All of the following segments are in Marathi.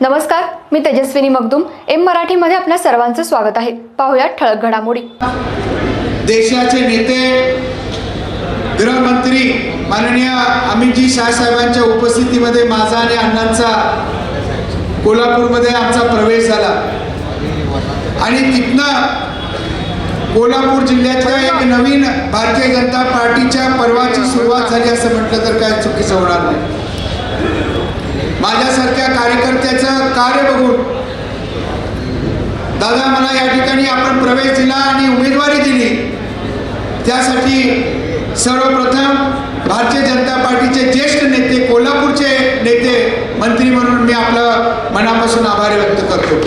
नमस्कार मी तेजस्विनी मगदुम. एम मराठीमध्ये आपल्या सर्वांचं स्वागत आहे. पाहुयात ठळक घडामोडी. देशाचे नेते गृहमंत्री माननीय अमितजी शाह साहेबांच्या उपस्थितीमध्ये माझा आणि अण्णांचा कोल्हापूरमध्ये आमचा प्रवेश झाला. आणि तिथनं कोल्हापूर जिल्ह्यातल्या एक नवीन भारतीय जनता पार्टीच्या पर्वाची सुरुवात झाली असं म्हटलं तर काय चुकीचं होणार नाही. माझ्यासारख्या कार्यकर्त्याचं कार्य बघून दादा मला या ठिकाणी आपण प्रवेश दिला आणि उमेदवारी दिली. त्यासाठी सर्वप्रथम भारतीय जनता पार्टीचे ज्येष्ठ नेते कोल्हापूरचे नेते मंत्री म्हणून मी आपलं मनापासून आभार व्यक्त करतो.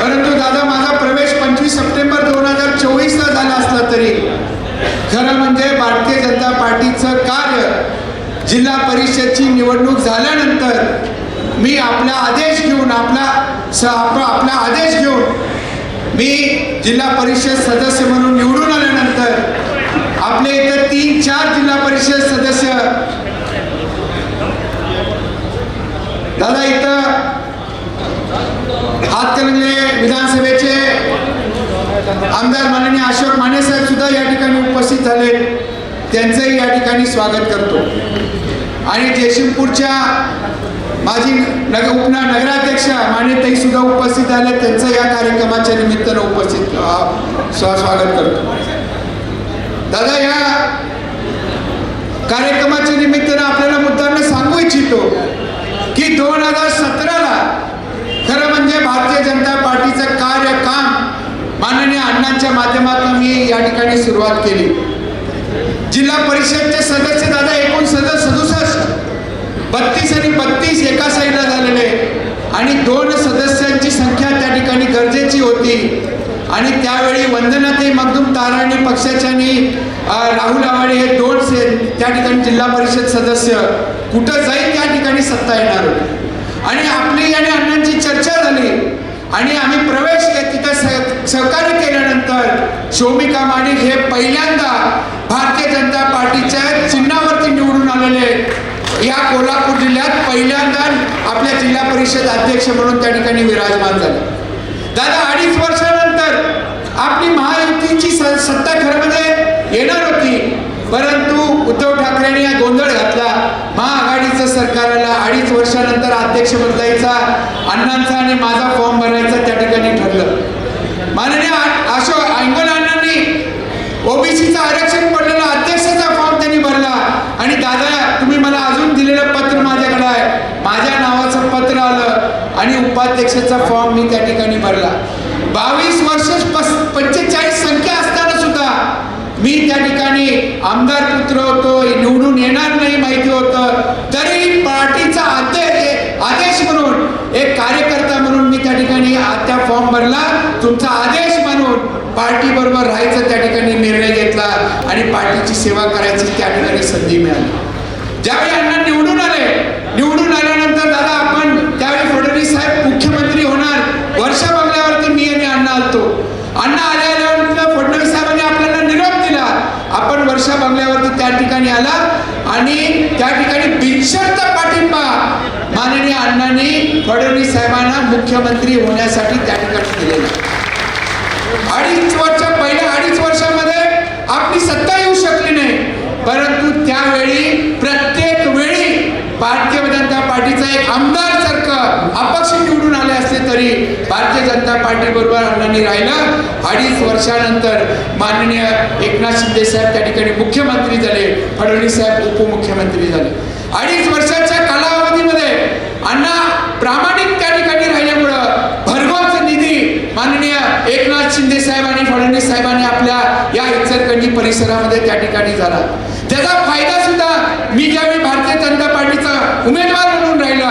परंतु दादा माझा प्रवेश पंचवीस सप्टेंबर दोन हजार चोवीसला झाला असला तरी खरं म्हणजे भारतीय जनता पार्टी जिल्हा परिषदची निवडणूक झाल्यानंतर मी आपला आदेश घेऊन आपला स आपला आदेश घेऊन मी जिल्हा परिषद सदस्य म्हणून निवडून आल्यानंतर आपले इथं तीन चार जिल्हा परिषद सदस्य दादा इथं हातकणंगले विधानसभेचे आमदार माननीय अशोक माने साहेब सुद्धा या ठिकाणी उपस्थित झाले. त्यांचंही या ठिकाणी स्वागत करतो. आणि जयसिंगपूरच्या माझी नग उपना नगराध्यक्षा मान्यताई सुद्धा उपस्थित आले त्यांचं या कार्यक्रमाच्या निमित्तानं उपस्थित स्वागत करतो. दादा या कार्यक्रमाच्या निमित्तानं आपल्याला मुद्दांना सांगू इच्छितो की दोन हजार सतराला खरं म्हणजे भारतीय जनता पार्टीचं कार्य काम माननीय अण्णांच्या माध्यमातून मी या ठिकाणी सुरुवात केली. जिल्हा परिषदचे सदस्य दादा एकूण सदस्य सदुसष्ट. बत्तीस आणि बत्तीस एका साईडला झालेले. आणि दोन सदस्यांची संख्या त्या ठिकाणी गरजेची होती. आणि त्यावेळी वंदनाताई मगदूम ताराणी पक्षाच्यानी राहुल आवाडे हे दोन से त्या ठिकाणी जिल्हा परिषद सदस्य. कुठं जाईल त्या ठिकाणी सत्ता येणार होती. आणि आपली आणि अण्णांची चर्चा झाली. आणि आम्ही प्रवेश तिथं सह- सहकार्य केल्यानंतर शोमिका माणिक हे पहिल्यांदा भारतीय जनता पार्टीच्या चिन्हावरती निवडून आलेले या कोल्हापूर जिल्ह्यात पहिल्यांदा आपल्या जिल्हा परिषद अध्यक्ष म्हणून त्या ठिकाणी विराजमान झाले. दादा अडीच वर्षानंतर आपली महायुतीची स- सत्ता खरं म्हणजे येणार होती. परंतु उद्धव ठाकरेंनी या गोंधळ घातला. महाआघाडीचं सरकार आला अडीच वर्षानंतर अध्यक्ष बदलायचा अण्णांचा आणि माझा फॉर्म भरायचा त्या ठिकाणी ठरलं. माननीय अशोक अँगोल अण्णांनी ओबीसीचं आरक्षण पडलेला अध्यक्षाचा फॉर्म त्यांनी भरला. आणि दादा तुम्ही मला अजून दिलेलं पत्र माझ्याकडे आहे. माझ्या नावाचं पत्र आलं आणि उपाध्यक्षाचा फॉर्म मी त्या ठिकाणी भरला. बावीस वर्ष पस पंचेचाळीस मी त्या ठिकाणी आमदार पुत्र होतो निवडून येणार नाही माहिती होतं. तरी पार्टीचा आदेश आदेश म्हणून एक कार्यकर्ता म्हणून मी त्या ठिकाणी त्या फॉर्म भरला. तुमचा आदेश म्हणून पार्टी बरोबर राहायचा त्या ठिकाणी निर्णय घेतला आणि पार्टीची सेवा करायची त्या ठिकाणी संधी मिळाली. ज्यावेळी अण्णा निवडून आले निवडून आल्यानंतर दादा आपण त्यावेळी फडणवीस साहेब मुख्यमंत्री होणार. वर्षा बंगल्यावरती मी आणि अण्णा आलतो. अण्णा आले आल्यानंतर फडणवीस साहेबांनी आपल्याला निरोप दिला सुरक्षा बंगल्यावरती त्या ठिकाणी आला आणि त्या ठिकाणी बिनशर्त पाठिंबा माननीय अण्णांनी फडणवीस साहेबांना मुख्यमंत्री होण्यासाठी त्या ठिकाणी दिलेला. अडीच वर्ष पहिल्या अडीच वर्षामध्ये आपली सत्ता येऊ शकली नाही. परंतु त्यावेळी प्रत्येक वेळी भारतीय जनता पार्टीचा एक आमदार सारखं अपक्ष निवडून आले असले तरी भारतीय जनता पार्टी बरोबर अण्णांनी राहिलं. अडीच वर्षानंतर माननीय एकनाथ शिंदे साहेब त्या ठिकाणी मुख्यमंत्री झाले फडणवीस साहेब उपमुख्यमंत्री झाले. अडीच वर्षाच्या कालावधीमध्ये अण्णा प्रामाणिक त्या ठिकाणी राहिल्यामुळं भरघोस निधी माननीय एकनाथ शिंदे साहेब आणि फडणवीस साहेबांनी आपल्या या इचलकरंजी परिसरामध्ये त्या ठिकाणी झाला. त्याचा फायदा सुद्धा मी ज्यावेळी भारतीय जनता पार्टीचा उमेदवार म्हणून राहिला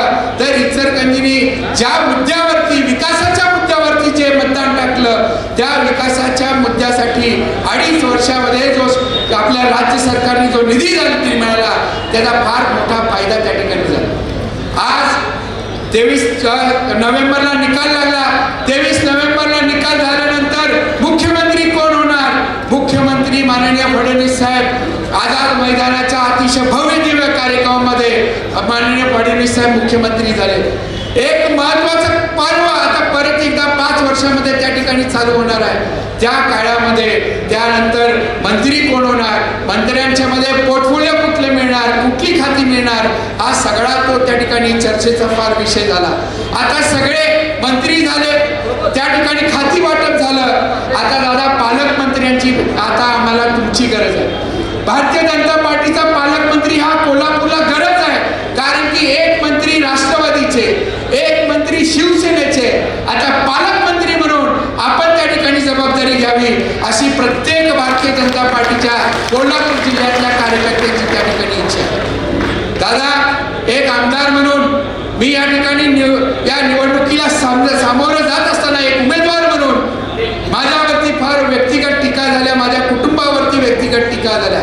इचलकरंजीने ज्या मुद्द्यावरती विकासाच्या मुद्द्यावरती जे मतदान टाकलं त्या विकासाच्या मुद्द्यासाठी अडीच वर्षामध्ये जो आपल्या राज्य सरकारने जो निधी जाणती मिळाला त्याचा फार मोठा फायदा त्या ठिकाणी झाला. आज तेवीस नोव्हेंबरला निकाल लागला. तेवीस नोव्हेंबर निकाल झाल्यानंतर मुख्यमंत्री कोण होणार मुख्यमंत्री माननीय फडणवीस साहेब आझाद मैदानाच्या अतिशय भव्य दिव्य कार्यक्रमामध्ये माननीय फडणवीस साहेब मुख्यमंत्री झाले. एक महत्वाचं पर्व आता परत एकदा पाच वर्षामध्ये त्या ठिकाणी चालू होणार आहे. त्या काळामध्ये त्यानंतर मंत्री कोण होणार मंत्र्यांच्या मध्ये पोर्टफोलिओ कुठले मिळणार कुठली खाती मिळणार हा सगळा तो त्या ठिकाणी चर्चेचा फार विषय झाला. आता सगळे मंत्री झाले त्या ठिकाणी खाती वाटप झालं. आता दादा पालकमंत्र्यांची आता आम्हाला तुमची गरज आहे. भारतीय जनता पार्टीचा पालकमंत्री हा कोल्हापूरला गरज आहे कारण की एक मंत्री राष्ट्रवादीचे एक मंत्री शिवसेनेचे आता पालकमंत्री म्हणून आपण त्या ठिकाणी जबाबदारी घ्यावी अशी प्रत्येक भारतीय जनता पार्टीच्या कोल्हापूर जिल्ह्यातल्या कार्यकर्त्यांची त्या ठिकाणी इच्छा आहे दादा एक आमदार म्हणून मी या ठिकाणी निव- या निवडणुकीला सामने सामोरं जात असताना एक उमेदवार म्हणून माझ्यावरती फार व्यक्तिगत टीका झाल्या माझ्या कुटुंबावरती व्यक्तिगत टीका झाल्या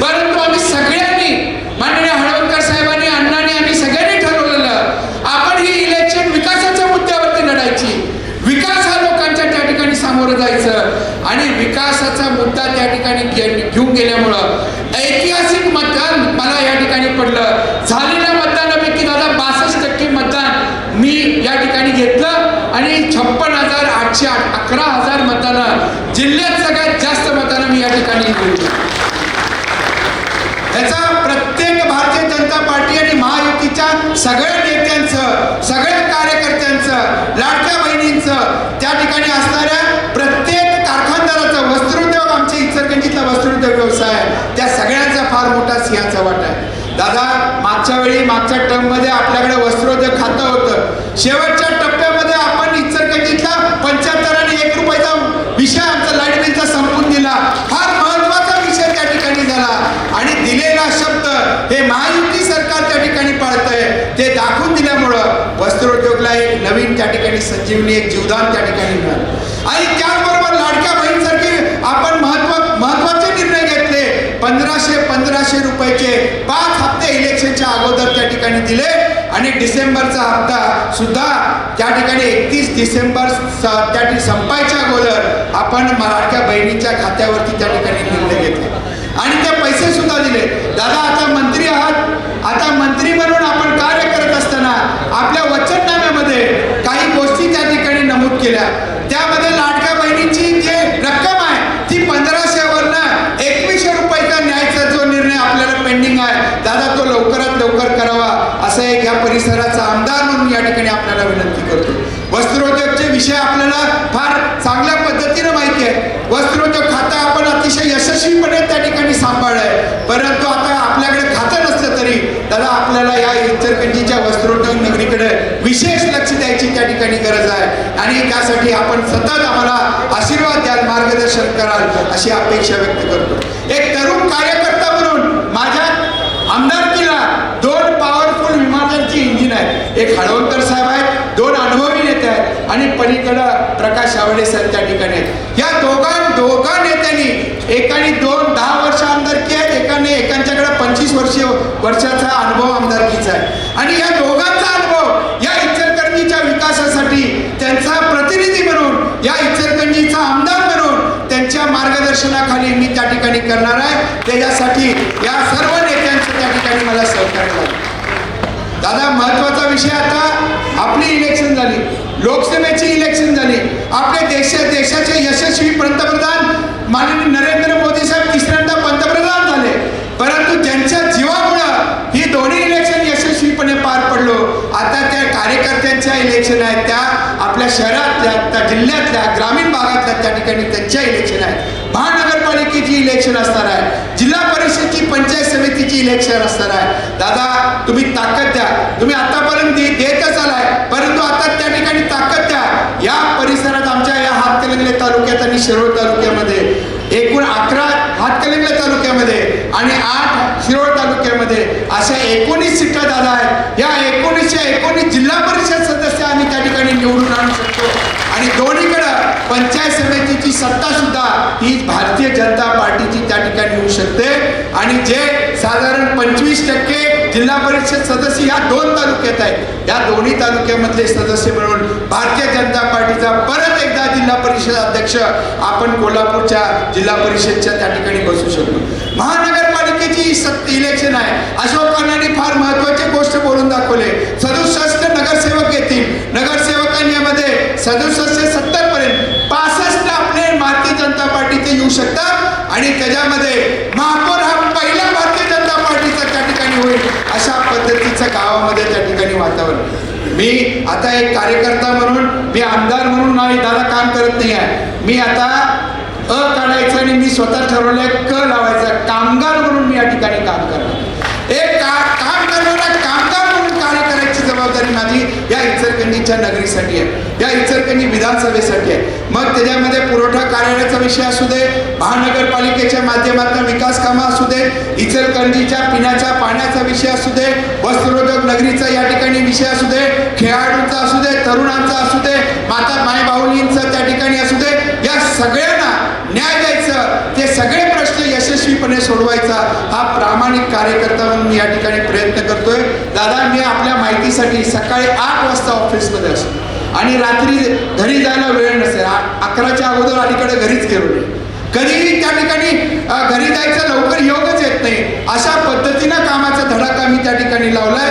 परंतु आम्ही सगळ्यांनी माननीय हळवणकर साहेबांनी अण्णांनी आम्ही सगळ्यांनी ठरवलेलं आपण ही इलेक्शन विकासाच्या मुद्द्यावरती लढायची विकास हा लोकांच्या त्या ठिकाणी सामोरं जायचं आणि विकासाचा मुद्दा त्या ठिकाणी केल्यामुळं ऐतिहासिक मतदान मला या ठिकाणी पडलं. झालेल्या मतदानापैकी दादा बासष्ट टक्के मतदान मी या ठिकाणी घेतलं आणि छप्पन हजार आठशे अकरा हजार मतदानं जिल्ह्यात सगळ्यात जास्त मतदानं मी या ठिकाणी घेतली याचा प्रत्येक भारतीय जनता पार्टी आणि महायुतीच्या सगळ्या नेत्यांचं सगळ्या कार्यकर्त्यांचं लाडक्या बहिणींचं त्या ठिकाणी असणाऱ्या प्रत्येक कारखानदाराचं वस्त्रोद्योग आमच्या इचलकरंजीतला वस्त्रोद्योग व्यवसाय आहे त्या सगळ्यांचा फार मोठा सिंहाचा वाटा आहे दादा मागच्या वेळी मागच्या आपल्याकडे वस्त्रोद्योग खातं होतं. शेवटच्या टप्प्यामध्ये आपण इचलकरंजीतला पंच्याहत्तर आणि एक रुपयाचा विषय आमचा लाइट बिलचा संपून दिला. फार महत्त्वाचा विषय त्या ठिकाणी झाला. आणि दिलेला शब्द हे महायुती सरकार त्या ठिकाणी पाळतंय. ते दाखवून दिल्यामुळं वस्त्रोद्योगला एक नवीन त्या ठिकाणी संजीवनी एक जीवदान त्या ठिकाणी मिळालं. आणि त्याचबरोबर लाडक्या बहीणसारखे आपण महत्त्व महत्त्वाचे निर्णय घेतले. पंधराशे पंधराशे रुपयाचे तारखेच्या अगोदर त्या ठिकाणी दिले आणि डिसेंबरचा हप्ता सुद्धा त्या ठिकाणी एकतीस डिसेंबर त्या संपायच्या अगोदर आपण मराठ्या बहिणीच्या खात्यावरती त्या ठिकाणी निर्णय घेतले. आणि ते पैसे सुद्धा दिले. दादा आता मंत्री आहात. आता मंत्री म्हणून आपण कार्य करत असताना आपल्या वचननाम्यामध्ये काही गोष्टी त्या ठिकाणी नमूद केल्या त्यामध्ये लाडक्या बहिणीची जे रक्कम आहे ती पंधराशेवरनं एकवीसशे रुपयाचा न्यायचा जो निर्णय आपल्याला पेंडिंग आहे दादा तो लवकरात लवकर करावा असं एक या परिसराचा आमदार म्हणून या ठिकाणी आपल्याला विनंती करतो. वस्त्रोद्योगचे विषय आपल्याला फार चांगल्या पद्धतीनं माहिती आहे. वस्त्रोद्योग खातं आपण अतिशय यशस्वीपणे त्या ठिकाणी सांभाळलंय. परंतु आता आपल्याकडे खातं नसलं तरी त्याला आपल्याला या इचलकरंजीच्या वस्त्रोद्योग नगरीकडे विशेष लक्ष द्यायची त्या ठिकाणी गरज आहे. आणि त्यासाठी आपण सतत आम्हाला आशीर्वाद द्याल मार्गदर्शन कराल अशी अपेक्षा व्यक्त करतो. एक तरुण कार्यकर्ता म्हणून माझ्या आमदारकीला दोन पॉवरफुल विमानांची इंजिन आहे एक हळवणकर साहेब आहेत दोन अनुभवी नेते आहेत आणि पलीकडं प्रकाश आवडे साहेब त्या ठिकाणी आहेत. या दोघां दोघा नेत्यांनी एकाने दोन दहा वर्ष आमदारकी आहेत एकाने एकांच्याकडे पंचवीस वर्ष वर्षाचा अनुभव आमदारकीचा आहे. आणि या दोघांचा अनुभव या इचलकरंजीच्या विकासासाठी त्यांचा प्रतिनिधी म्हणून या इचलकरंजीचा आमदार म्हणून त्यांच्या मार्गदर्शनाखाली मी त्या ठिकाणी करणार आहे. त्याच्यासाठी या सर्व नेत्यांचं त्या ठिकाणी मला सहकार्य दादा महत्त्वाचा विषय आता आपली इलेक्शन झाली. लोकसभेची इलेक्शन झाली. आपल्या देशा देशाचे यशस्वी पंतप्रधान माननीय नरेंद्र मोदी साहेब तिसऱ्यांदा पंतप्रधान झाले. परंतु ज्यांच्या जीवामुळं ही दोन्ही इलेक्शन यशस्वीपणे पार पडलो. आता त्या कार्यकर्त्यांच्या इलेक्शन आहेत. त्या आपल्या शहरातल्या त्या जिल्ह्यातल्या ग्रामीण भागातल्या त्या ठिकाणी त्यांच्या इलेक्शन आहेत. महानगरपालिकेची इलेक्शन असणार आहे. जिल्हा परिषदची पंचायत समितीची इलेक्शन असणार आहे. दादा तुम्ही ताकद द्या तुम्ही आतापर्यंत दे- देतच आलाय परंतु आता त्या ठिकाणी ताकद द्या या परिसरात आमच्या या हातकणंगले तालुक्यात आणि शिरोळ तालुक्यामध्ये एकूण अकरा हातकणंगले तालुक्यामध्ये आणि आठ शिरोळ तालुक्यामध्ये अशा एकोणीस सीटा झाला आहे या एकोणीसच्या एकोणीस जिल्हा परिषद सदस्य आम्ही त्या ठिकाणी निवडून आणू शकतो. आणि दोन्हीकडं पंचायत समितीची सत्ता सुद्धा ही भारतीय जनता पार्टीची त्या ठिकाणी येऊ शकते. आणि जे साधारण पंचवीस टक्के जिल्हा परिषद सदस्य या दोन तालुक्यात आहेत. या दोन्ही तालुक्यामधले सदस्य मिळून भारतीय जनता पार्टीचा परत एकदा जिल्हा परिषद अध्यक्ष आपण कोल्हापूरच्या जिल्हा परिषदच्या त्या ठिकाणी बसू शकतो. महानगर महानगरपालिकेची सत्त इलेक्शन आहे. अशोक फार महत्वाची गोष्ट बोलून दाखवले. सदुसष्ट नगरसेवक येतील. नगरसेवकांमध्ये सदुसष्ट सत्तर पर्यंत पासष्ट आपले भारतीय जनता पार्टीचे येऊ शकतात. आणि त्याच्यामध्ये महापौर हा पहिला भारतीय जनता पार्टीचा त्या ठिकाणी होईल अशा पद्धतीचं गावामध्ये त्या ठिकाणी वातावरण. मी आता एक कार्यकर्ता म्हणून मी आमदार म्हणून नाही दादा काम करत नाही आहे. मी आता स्वतः ठरवलंय क लावायचा. कामगार म्हणून मी या ठिकाणी काम करणार. एक का काम करणारा कामगार म्हणून कार्य करायची जबाबदारी माझी या इचलकरंजीच्या नगरीसाठी आहे. या इचलकरंजी विधानसभेसाठी आहे. मग त्याच्यामध्ये पुरवठा कार्यालयाचा विषय असू दे महानगरपालिकेच्या माध्यमातून विकास कामं असू दे इचलकरंजीच्या पिण्याच्या पाण्याचा विषय असू दे वस्त्रोद्योग नगरीचा या ठिकाणी विषय असू दे खेळाडूंचा असू दे तरुणांचा असू दे माता माय बाहुलींचा त्या ठिकाणी असू दे या सगळ्यांना न्याय द्यायचं ते सगळे प्रश्न यशस्वीपणे सोडवायचा हा प्रामाणिक कार्यकर्ता म्हणून मी या ठिकाणी प्रयत्न करतोय. दादा मी आपल्या माहितीसाठी सकाळी आठ वाजता ऑफिसमध्ये असतो. आणि रात्री घरी जायला वेळ नसेल. अकराच्या अगोदर अलीकडे घरीच गेलो नाही कधीही त्या ठिकाणी घरी जायचं लवकर योगच येत नाही. अशा पद्धतीनं कामाचा धडाका मी त्या ठिकाणी लावलाय.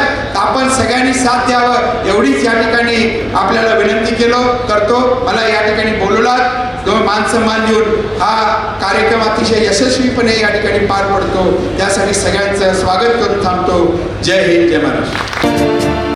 आपण सगळ्यांनी साथ द्यावं एवढीच या ठिकाणी आपल्याला विनंती केलो करतो. मला या ठिकाणी बोलवलात. मान सन्मान देऊन हा कार्यक्रम अतिशय यशस्वीपणे या ठिकाणी पार पडतो. त्यासाठी सगळ्यांचं स्वागत करून थांबतो. जय हिंद जय महाराष्ट्र.